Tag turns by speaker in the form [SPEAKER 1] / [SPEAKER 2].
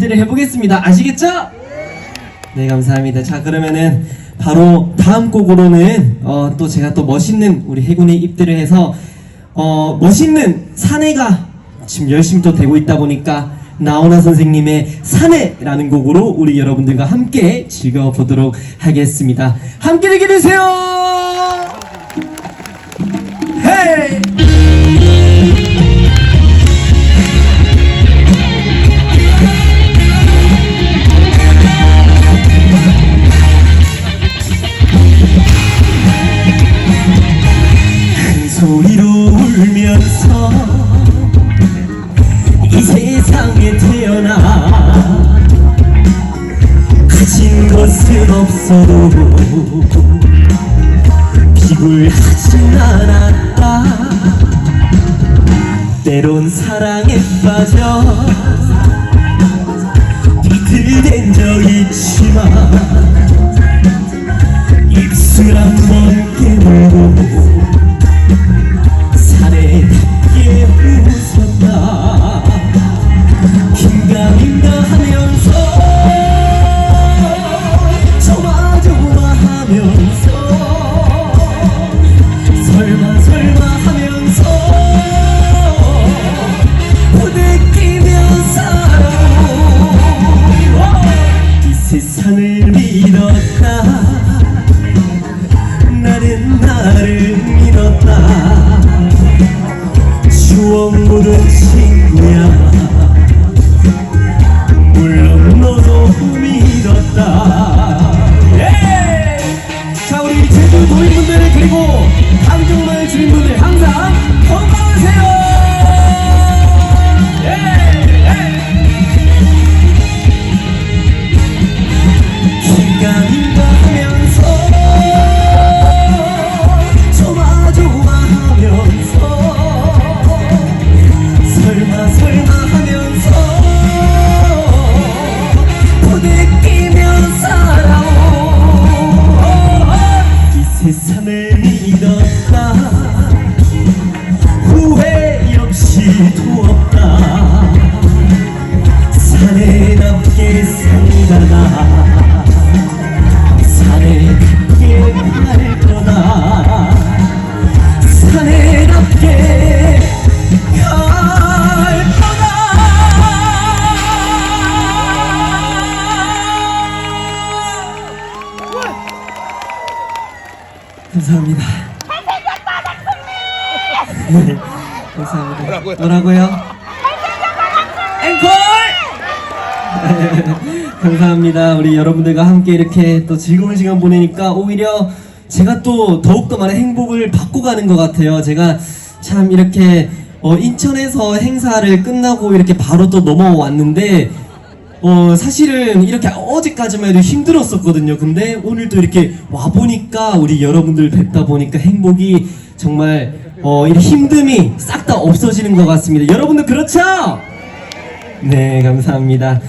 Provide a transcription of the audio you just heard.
[SPEAKER 1] 를 해보겠습니다. 아시겠죠? 네, 감사합니다. 자, 그러면은 바로 다음 곡으로는 어, 또 제가 또 멋있는 우리 해군의 입들을 해서 어, 멋있는 사내가 지금 열심히 또 되고 있다 보니까 나훈아 선생님의 사내라는 곡으로 우리 여러분들과 함께 즐겨보도록 하겠습니다. 함께 되세요! 울면서 이 세상에 태어나 가진 것은 없어도 비굴하진 않았다. 때론 사랑에 빠져 비틀댄 적 있지만 입술 한 세상을 믿었다. 나는 나를 믿었다. 추억 묻은 친 감사합니다 네, 감사합니다
[SPEAKER 2] 뭐라고요?
[SPEAKER 1] 뭐라고요? 앵콜! 감사합니다. 우리 여러분들과 함께 이렇게 또 즐거운 시간 보내니까 오히려 제가 또 더욱더 많은 행복을 받고 가는 것 같아요. 제가 참 이렇게 어, 인천에서 행사를 끝나고 이렇게 바로 또 넘어왔는데 어, 사실은 이렇게 어제까지만 해도 힘들었었거든요. 근데 오늘 또 이렇게 와보니까 우리 여러분들 뵙다 보니까 행복이 정말 어, 이 힘듦이 싹 다 없어지는 것 같습니다. 여러분들 그렇죠? 네, 감사합니다.